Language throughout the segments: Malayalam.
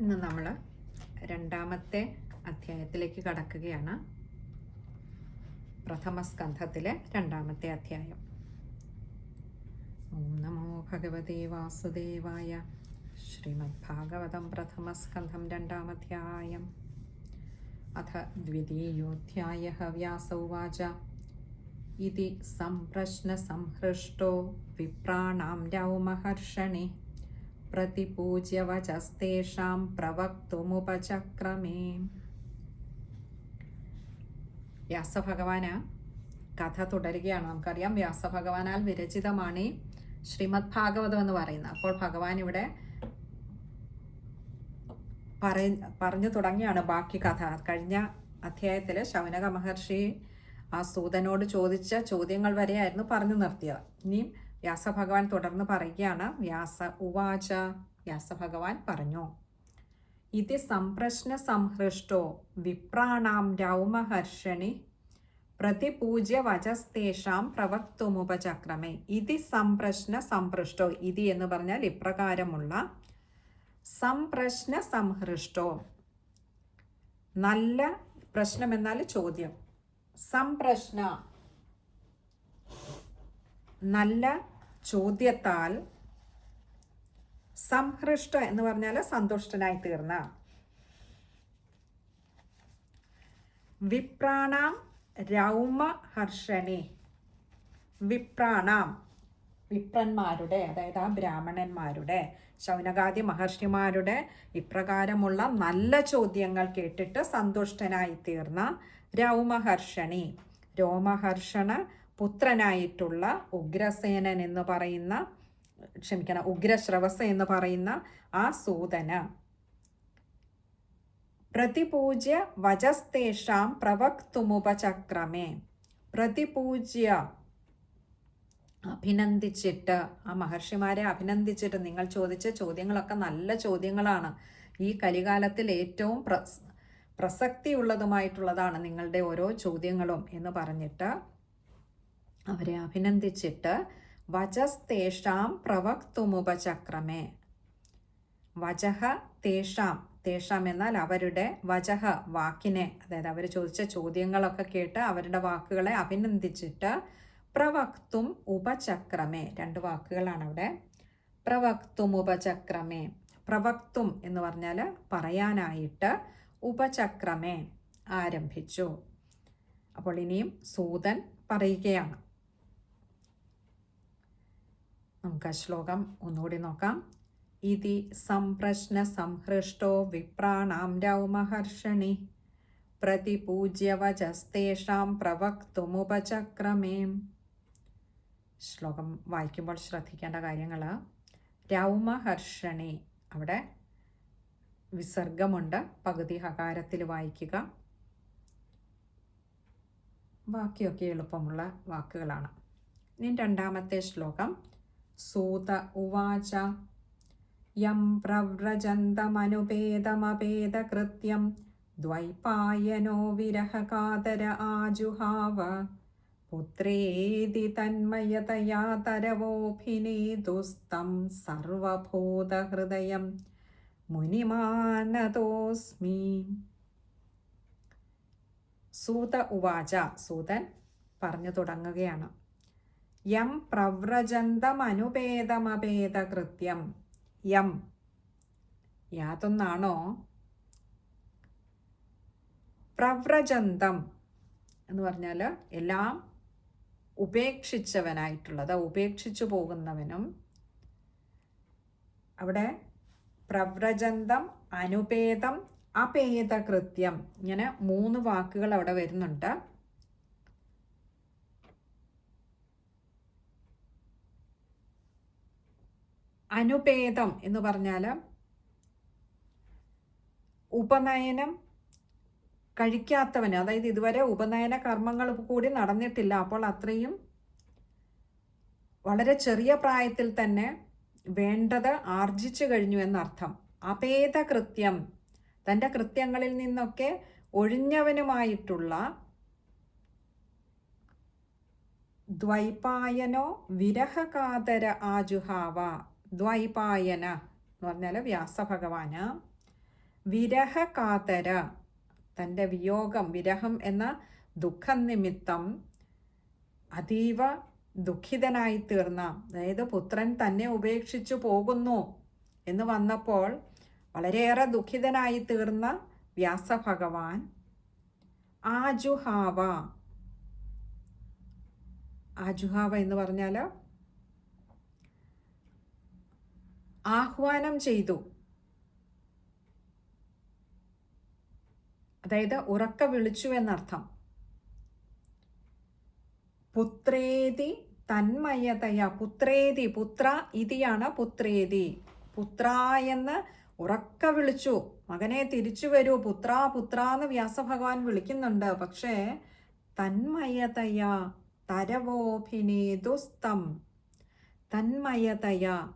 ഇന്ന് നമ്മൾ രണ്ടാമത്തെ അധ്യായത്തിലേക്ക് കടക്കുകയാണ്. പ്രഥമ സ്കന്ധത്തിലെ രണ്ടാമത്തെ അധ്യായം. ഓം നമോ ഭഗവതേ വാസുദേവായ ശ്രീമദ് ഭാഗവതം പ്രഥമസ്കന്ധം രണ്ടാമധ്യായം അഥ ദ്വിതീയോധ്യായ വ്യാസ ഉവാച. ഇതി സംപ്രശ്നസംഹൃഷ്ടോ വിപ്രാണാം രൗമഹർഷണി പ്രതിപൂജ്യ വചസ്തേഷാം പ്രവക്തുമുപചക്രമേ വ്യാസഭഗവാന് കഥ തുടരുകയാണ്. നമുക്കറിയാം വ്യാസഭഗവാനാൽ വിരചിതമാണ് ശ്രീമദ് ഭാഗവതം എന്ന് പറയുന്നത്. അപ്പോൾ ഭഗവാൻ ഇവിടെ പറയ പറഞ്ഞു തുടങ്ങിയാണ് ബാക്കി കഥ. കഴിഞ്ഞ അധ്യായത്തിൽ ശൗനക മഹർഷി ആ സൂതനോട് ചോദിച്ച ചോദ്യങ്ങൾ വരെയായിരുന്നു പറഞ്ഞു നിർത്തിയത്. ഇനിയും വ്യാസഭഗവാൻ തുടർന്ന് പറയുകയാണ് വ്യാസ ഉവാച. വ്യാസഭഗവാൻ പറഞ്ഞു ഇത് സംപ്രശ്ന സംഹൃഷ്ടോ വിപ്രാണാം രൗമഹർഷണി പ്രതിപൂജ്യ വചസ്തേഷാം പ്രവക്തുമുപചക്രമേ ഇതി സംപ്രശ്ന സംഹൃഷ്ടോ ഇതി എന്ന് പറഞ്ഞാൽ ഇപ്രകാരമുള്ള സംപ്രശ്ന സംഹൃഷ്ടോ. നല്ല പ്രശ്നം എന്നാൽ ചോദ്യം. സംപ്രശ്ന നല്ല ചോദ്യത്താൽ സംഹൃഷ്ട എന്ന് പറഞ്ഞാൽ സന്തുഷ്ടനായി തീർന്ന വിപ്രാണാം രൗമ ഹർഷണി വിപ്രാണാം. വിപ്രന്മാരുടെ അതായത് ആ ബ്രാഹ്മണന്മാരുടെ ശൗനകാദി മഹർഷിമാരുടെ ഇപ്രകാരമുള്ള നല്ല ചോദ്യങ്ങൾ കേട്ടിട്ട് സന്തുഷ്ടനായി തീർന്ന രൗമഹർഷണി. രോമഹർഷണ പുത്രനായിട്ടുള്ള ഉഗ്രസേനൻ എന്ന് പറയുന്ന ക്ഷമിക്കണം ഉഗ്രശ്രവസ എന്ന് പറയുന്ന ആ സൂതന പ്രതിപൂജ്യ വചസ്തേഷാം പ്രവക്തുമുപചക്രമേ. പ്രതിപൂജ്യ അഭിനന്ദിച്ചിട്ട് ആ മഹർഷിമാരെ അഭിനന്ദിച്ചിട്ട് നിങ്ങൾ ചോദിച്ച ചോദ്യങ്ങളൊക്കെ നല്ല ചോദ്യങ്ങളാണ്. ഈ കലികാലത്തിൽ ഏറ്റവും പ്ര പ്രസക്തിയുള്ളതുമായിട്ടുള്ളതാണ് നിങ്ങളുടെ ഓരോ ചോദ്യങ്ങളും എന്ന് പറഞ്ഞിട്ട് അവരെ അഭിനന്ദിച്ചിട്ട് വചസ്തേഷാം പ്രവക്തുമുപചക്രമേ. വചഹ തേഷാം. തേഷാം എന്നാൽ അവരുടെ വചഹ വാക്കിനെ അതായത് അവർ ചോദിച്ച ചോദ്യങ്ങളൊക്കെ കേട്ട് അവരുടെ വാക്കുകളെ അഭിനന്ദിച്ചിട്ട് പ്രവക്തും ഉപചക്രമേ. രണ്ട് വാക്കുകളാണ് അവിടെ. പ്രവക്തും ഉപചക്രമേ. പ്രവക്തും എന്ന് പറഞ്ഞാൽ പറയാനായിട്ട് ഉപചക്രമേ ആരംഭിച്ചു. അപ്പോൾ ഇനിയും സൂതൻ പറയുകയാണ്. നമുക്ക് ആ ശ്ലോകം ഒന്നുകൂടി നോക്കാം. ഇതി സംപ്രശ്ന സംഹൃഷ്ടോ വിപ്രാണാം രൗമഹർഷണി പ്രതിപൂജ്യ പ്രവക്തുമുപചക്രമേം പ്രവക്തുമുപചക്രമേ. ശ്ലോകം വായിക്കുമ്പോൾ ശ്രദ്ധിക്കേണ്ട കാര്യങ്ങൾ രൗമഹർഷണി അവിടെ വിസർഗമുണ്ട്. പകുതി ഹകാരത്തിൽ വായിക്കുക. ബാക്കിയൊക്കെ എളുപ്പമുള്ള വാക്കുകളാണ്. ഇനി രണ്ടാമത്തെ ശ്ലോകം. സൂത ഉവാച. യം പ്രവ്രജന്തമനുപേതമപേതകൃത്യം ദ്വൈപായനോ വിരഹകാതര ആജുഹാവ. പുത്രേതി തന്മയതയാ തരവോഭിനേതുസ്തം സർവഭൂതഹൃദയം മുനിമാനതോസ്മി. സൂത ഉവാച. സൂതൻ പറഞ്ഞു തുടങ്ങുകയാണ്. യം പ്രവ്രജന്തമനുഭേദമഭേദകൃത്യം. യം. യാതൊന്നാണോ? പ്രവ്രജന്തം എന്ന് പറഞ്ഞാൽ എല്ലാം ഉപേക്ഷിച്ചവനായിട്ടുള്ളത് ഉപേക്ഷിച്ചു പോകുന്നവനും. അവിടെ പ്രവ്രജന്തം അനുപേതം അപേതകൃത്യം ഇങ്ങനെ മൂന്ന് വാക്കുകൾ അവിടെ വരുന്നുണ്ട്. അനുപേതം എന്ന് പറഞ്ഞാൽ ഉപനയനം കഴിക്കാത്തവന് അതായത് ഇതുവരെ ഉപനയന കർമ്മങ്ങൾ കൂടി നടന്നിട്ടില്ല അപ്പോൾ അത്രയും വളരെ ചെറിയ പ്രായത്തിൽ തന്നെ വേണ്ടത് ആർജിച്ചു കഴിഞ്ഞു എന്നർത്ഥം. അപേത കൃത്യം തന്റെ കൃത്യങ്ങളിൽ നിന്നൊക്കെ ഒഴിഞ്ഞവനുമായിട്ടുള്ള ദ്വൈപായനോ വിരഹകാതര ആജുഹാവ ദ്വൈപായന എന്ന് പറഞ്ഞാൽ വ്യാസഭഗവാന്. വിരഹകാതര തന്റെ വിയോഗം വിരഹം എന്ന ദുഃഖം നിമിത്തം അതീവ ദുഃഖിതനായി തീർന്ന അതായത് പുത്രൻ തന്നെ ഉപേക്ഷിച്ചു പോകുന്നു എന്ന് വന്നപ്പോൾ വളരെയേറെ ദുഃഖിതനായി തീർന്ന വ്യാസഭഗവാൻ ആജുഹാവ. ആജുഹാവ എന്ന് പറഞ്ഞാൽ ആഹ്വാനം ചെയ്തു. അതായത് ഉറക്ക വിളിച്ചു എന്നർത്ഥം. പുത്രേതി തന്മയതയ. പുത്രേതി പുത്ര ഇതിയാണ് പുത്രേതി. പുത്ര എന്ന് ഉറക്ക വിളിച്ചു. മകനെ തിരിച്ചു വരൂ. പുത്ര പുത്ര എന്ന് വ്യാസഭഗവാൻ വിളിക്കുന്നുണ്ട്. പക്ഷേ തന്മയതയ തരവോഭിനേതുസ്തം. തന്മയതയ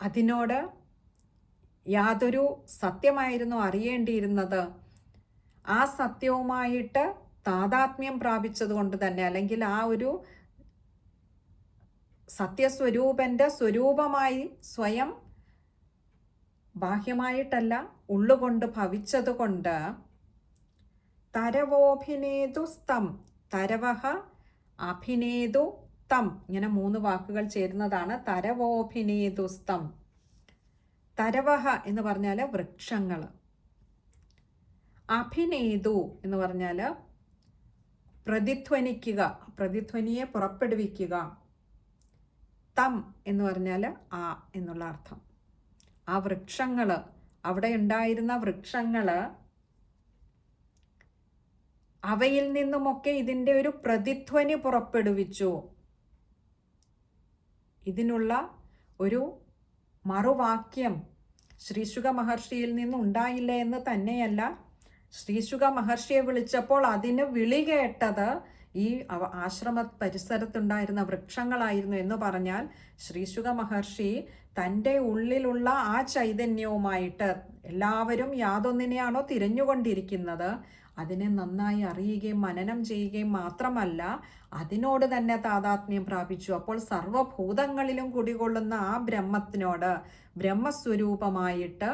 അതിനോട് യാതൊരു സത്യമായിരുന്നു അറിയേണ്ടിയിരുന്നത്. ആ സത്യവുമായിട്ട് താതാത്മ്യം പ്രാപിച്ചതുകൊണ്ട് തന്നെ അല്ലെങ്കിൽ ആ ഒരു സത്യസ്വരൂപന്റെ സ്വരൂപമായി സ്വയം ബാഹ്യമായിട്ടല്ല ഉള്ളുകൊണ്ട് ഭവിച്ചതുകൊണ്ട് തരവോഭിനേതു സ്തം തരവഹ അഭിനേതു തം ഇങ്ങനെ മൂന്ന് വാക്കുകൾ ചേരുന്നതാണ് തരവോഭിനി സ്തം തരവഹ എന്ന് പറഞ്ഞാൽ വൃക്ഷങ്ങൾ അഭിനേതു എന്ന് പറഞ്ഞാൽ പ്രതിധ്വനിക്കുക പ്രതിധ്വനിയെ പുറപ്പെടുവിക്കുക. തം എന്ന് പറഞ്ഞാൽ ആ എന്നുള്ള അർത്ഥം. ആ വൃക്ഷങ്ങൾ അവിടെ ഉണ്ടായിരുന്ന വൃക്ഷങ്ങൾ അവയിൽ നിന്നുമൊക്കെ ഇതിന്റെ ഒരു പ്രതിധ്വനി പുറപ്പെടുവിച്ചു. ഇതിനുള്ള ഒരു മറുവാക്യം ശ്രീശുഖ മഹർഷിയിൽ നിന്നുണ്ടായില്ല എന്ന് തന്നെയല്ല. ശ്രീശുഖ മഹർഷിയെ വിളിച്ചപ്പോൾ അതിന് വിളി കേട്ടത് ഈ ആശ്രമ പരിസരത്തുണ്ടായിരുന്ന വൃക്ഷങ്ങളായിരുന്നു എന്ന് പറഞ്ഞാൽ ശ്രീശുഖ മഹർഷി തന്റെ ഉള്ളിലുള്ള ആ ചൈതന്യവുമായിട്ട് എല്ലാവരും യാതൊന്നിനെയാണോ തിരഞ്ഞുകൊണ്ടിരിക്കുന്നത്? അതിനെ നന്നായി അറിയുകയും മനനം ചെയ്യുകയും മാത്രമല്ല അതിനോട് തന്നെ താതാത്മ്യം പ്രാപിച്ചു. അപ്പോൾ സർവഭൂതങ്ങളിലും കുടികൊള്ളുന്ന ആ ബ്രഹ്മത്തിനോട് ബ്രഹ്മസ്വരൂപമായിട്ട്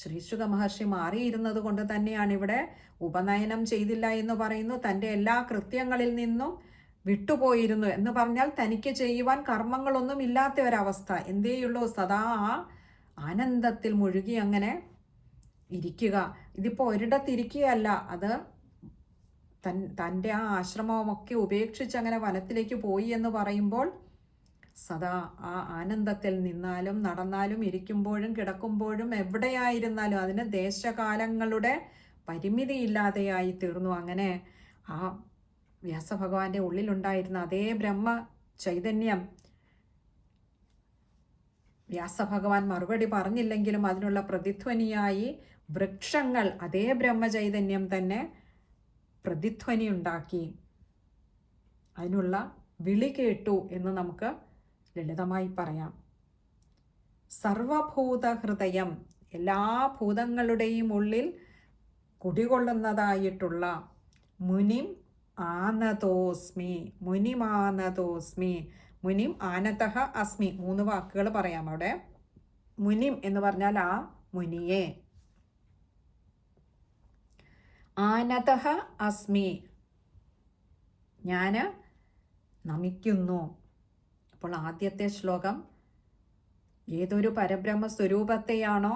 ശ്രീശുഖ മഹർഷി മാറിയിരുന്നത് കൊണ്ട് തന്നെയാണ് ഇവിടെ ഉപനയനം ചെയ്തില്ല എന്ന് പറയുന്നു. തന്റെ എല്ലാ കൃത്യങ്ങളിൽ നിന്നും വിട്ടുപോയിരുന്നു എന്ന് പറഞ്ഞാൽ തനിക്ക് ചെയ്യുവാൻ കർമ്മങ്ങളൊന്നും ഇല്ലാത്ത ഒരവസ്ഥ. എന്തേയുള്ളൂ? സദാ ആനന്ദത്തിൽ മുഴുകി അങ്ങനെ ഇരിക്കുക. ഇതിപ്പോൾ ഒരിടത്തിരിക്കുകയല്ല. അത് തൻ തന്റെ ആ ആശ്രമമൊക്കെ ഉപേക്ഷിച്ച് അങ്ങനെ വനത്തിലേക്ക് പോയി എന്ന് പറയുമ്പോൾ സദാ ആ ആനന്ദത്തിൽ നിന്നാലും നടന്നാലും ഇരിക്കുമ്പോഴും കിടക്കുമ്പോഴും എവിടെയായിരുന്നാലും അതിന് ദേശകാലങ്ങളുടെ പരിമിതിയില്ലാതെയായി തീർന്നു. അങ്ങനെ ആ വ്യാസഭഗവാന്റെ ഉള്ളിലുണ്ടായിരുന്ന അതേ ബ്രഹ്മ ചൈതന്യം വ്യാസഭഗവാൻ മറുപടി പറഞ്ഞില്ലെങ്കിലും അതിനുള്ള പ്രതിധ്വനിയായി വൃക്ഷങ്ങൾ അതേ ബ്രഹ്മചൈതന്യം തന്നെ പ്രതിധ്വനി ഉണ്ടാക്കി. അതിനുള്ള വിളി കേട്ടു എന്ന് നമുക്ക് ലളിതമായി പറയാം. സർവഭൂത ഹൃദയം എല്ലാ ഭൂതങ്ങളുടെയും ഉള്ളിൽ കുടികൊള്ളുന്നതായിട്ടുള്ള മുനിം ആനതോസ്മി മുനിമാനതോസ്മി മുനിം ആനതഹ അസ്മി. മൂന്ന് വാക്കുകൾ പറയാം അവിടെ. മുനിം എന്ന് പറഞ്ഞാൽ ആ മുനിയെ. ആനതഹ അസ്മി. ഞാൻ നമിക്കുന്നു. അപ്പോൾ ആദ്യത്തെ ശ്ലോകം ഏതൊരു പരബ്രഹ്മ സ്വരൂപത്തെയാണോ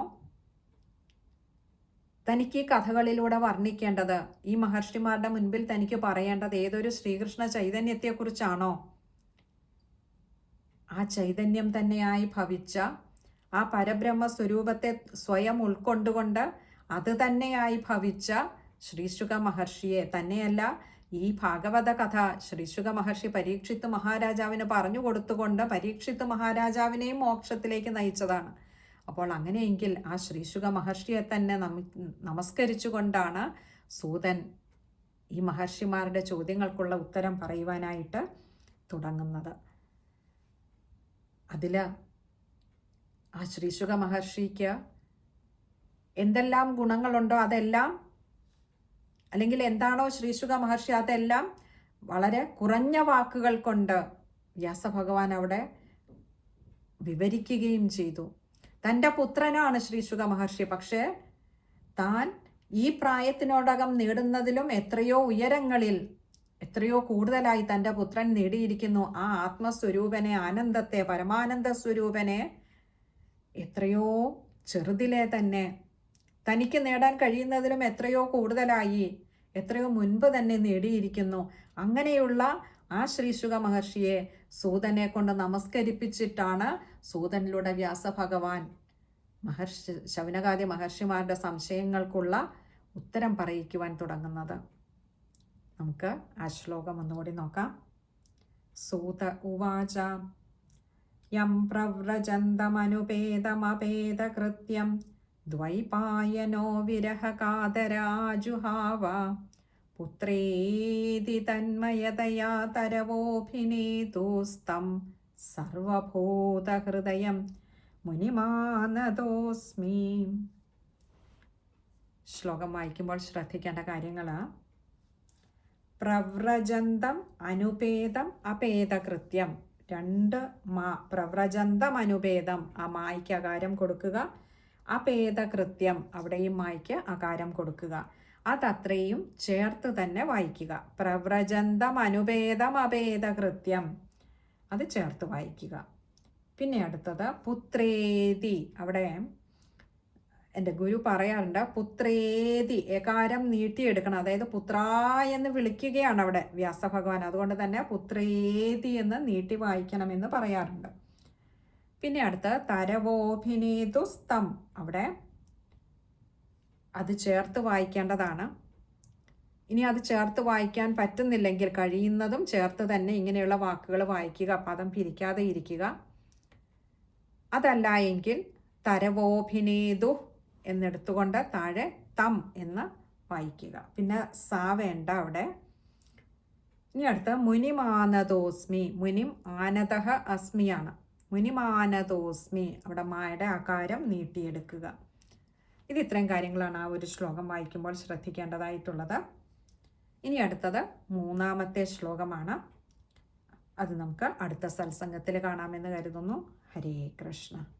തനിക്ക് ഈ കഥകളിലൂടെ വർണിക്കേണ്ടത്? ഈ മഹർഷിമാരുടെ മുൻപിൽ തനിക്ക് പറയേണ്ടത് ഏതൊരു ശ്രീകൃഷ്ണ ചൈതന്യത്തെക്കുറിച്ചാണോ? ആ ചൈതന്യം തന്നെയായി ഭവിച്ച ആ പരബ്രഹ്മ സ്വരൂപത്തെ സ്വയം ഉൾക്കൊണ്ടുകൊണ്ട് അത് തന്നെയായി ഭവിച്ച ശ്രീശുക മഹർഷിയെ തന്നെയല്ല ഈ ഭാഗവത കഥ ശ്രീശുക മഹർഷി പരീക്ഷിത്ത് മഹാരാജാവിന് പറഞ്ഞു കൊടുത്തുകൊണ്ട് പരീക്ഷിത്ത് മഹാരാജാവിനെയും മോക്ഷത്തിലേക്ക് നയിച്ചതാണ്. അപ്പോൾ അങ്ങനെയെങ്കിൽ ആ ശ്രീശുക മഹർഷിയെ തന്നെ നമ നമസ്കരിച്ചുകൊണ്ടാണ് സൂതൻ ഈ മഹർഷിമാരുടെ ചോദ്യങ്ങൾക്കുള്ള ഉത്തരം പറയുവാനായിട്ട് തുടങ്ങുന്നത്. അതിൽ ആ ശ്രീശുക മഹർഷിക്ക് എന്തെല്ലാം ഗുണങ്ങളുണ്ടോ അതെല്ലാം അല്ലെങ്കിൽ എന്താണോ ശ്രീശുക മഹർഷി അതെല്ലാം വളരെ കുറഞ്ഞ വാക്കുകൾ കൊണ്ട് വ്യാസഭഗവാൻ അവിടെ വിവരിക്കുകയും ചെയ്തു. തന്റെ പുത്രനാണ് ശ്രീശുക മഹർഷി. പക്ഷേ താൻ ഈ പ്രായത്തിനോടകം നേടുന്നതിലും എത്രയോ ഉയരങ്ങളിൽ എത്രയോ കൂടുതലായി തന്റെ പുത്രൻ നേടിയിരിക്കുന്നു. ആ ആത്മസ്വരൂപനെ ആനന്ദത്തെ പരമാനന്ദ സ്വരൂപനെ എത്രയോ ചെറുതിലെ തന്നെ തനിക്ക് നേടാൻ കഴിയുന്നതിലും എത്രയോ കൂടുതലായി എത്രയോ മുൻപ് തന്നെ നേടിയിരിക്കുന്നു. അങ്ങനെയുള്ള ആ ശ്രീശുക മഹർഷിയെ സൂതനെ കൊണ്ട് നമസ്കരിപ്പിച്ചിട്ടാണ് സൂതനിലൂടെ വ്യാസഭഗവാൻ മഹർഷി ശൗനകാദി മഹർഷിമാരുടെ സംശയങ്ങൾക്കുള്ള ഉത്തരം പറയിക്കുവാൻ തുടങ്ങുന്നത്. നമുക്ക് ആ ശ്ലോകം ഒന്നുകൂടി നോക്കാം. സൂത ഉവാച യം പ്രവ്രജന്തമനുപേതമപേതകൃത്യം ദ്വൈപായനോ വിരഹകാതരാജുഹാവ. പുത്രേതി തന്മയതയാ തരവോഭിനേതോസ്തം സർവഭൂതഹൃദയം മുനിമാനതോസ്മി. ശ്ലോകം വായിക്കുമ്പോൾ ശ്രദ്ധിക്കേണ്ട കാര്യങ്ങൾ പ്രവ്രജന്തം അനുപേതം അപേതകൃത്യം. രണ്ട് മാ പ്രവ്രജന്തം അനുപേതം. ആ മായ്ക്ക് അകാരം കൊടുക്കുക. അപേതകൃത്യം അവിടെയും മായ്ക്ക് അകാരം കൊടുക്കുക. അതത്രയും ചേർത്ത് തന്നെ വായിക്കുക. പ്രവ്രജന്തം അനുഭേദം അപേതകൃത്യം അത് ചേർത്ത് വായിക്കുക. പിന്നെ അടുത്തത് പുത്രേതി. അവിടെ എന്റെ ഗുരു പറയാറുണ്ട് പുത്രേതി ഏകാരം നീട്ടിയെടുക്കണം. അതായത് പുത്ര എന്ന് വിളിക്കുകയാണ് അവിടെ വ്യാസഭഗവാൻ. അതുകൊണ്ട് തന്നെ പുത്രേതി എന്ന് നീട്ടി വായിക്കണമെന്ന് പറയാറുണ്ട്. പിന്നെ അടുത്ത തരവോഭിനേതുസ്തം അവിടെ അത് ചേർത്ത് വായിക്കേണ്ടതാണ്. ഇനി അത് ചേർത്ത് വായിക്കാൻ പറ്റുന്നില്ലെങ്കിൽ കഴിയുന്നതും ചേർത്ത് തന്നെ ഇങ്ങനെയുള്ള വാക്കുകൾ വായിക്കുക പദം പിരിക്കാതെ ഇരിക്കുക. അതല്ല എങ്കിൽ തരവോഭിനേതു എന്നെടുത്തുകൊണ്ട് താഴെ തം എന്ന് വായിക്കുക. പിന്നെ സാ വേണ്ട അവിടെ. ഇനി അടുത്ത മുനിമാനതോസ്മി. മുനിം ആനതഹ അസ്മിയാണ്. മുനിമാനതോസ്മി അവിടെ മായുടെ ആകാരം നീട്ടിയെടുക്കുക. ഇത് ഇത്രയും കാര്യങ്ങളാണ് ആ ഒരു ശ്ലോകം വായിക്കുമ്പോൾ ശ്രദ്ധിക്കേണ്ടതായിട്ടുള്ളത്. ഇനി അടുത്തത് മൂന്നാമത്തെ ശ്ലോകമാണ്. അത് നമുക്ക് അടുത്ത സത്സംഗത്തിൽ കാണാമെന്ന് കരുതുന്നു. ഹരേ കൃഷ്ണ.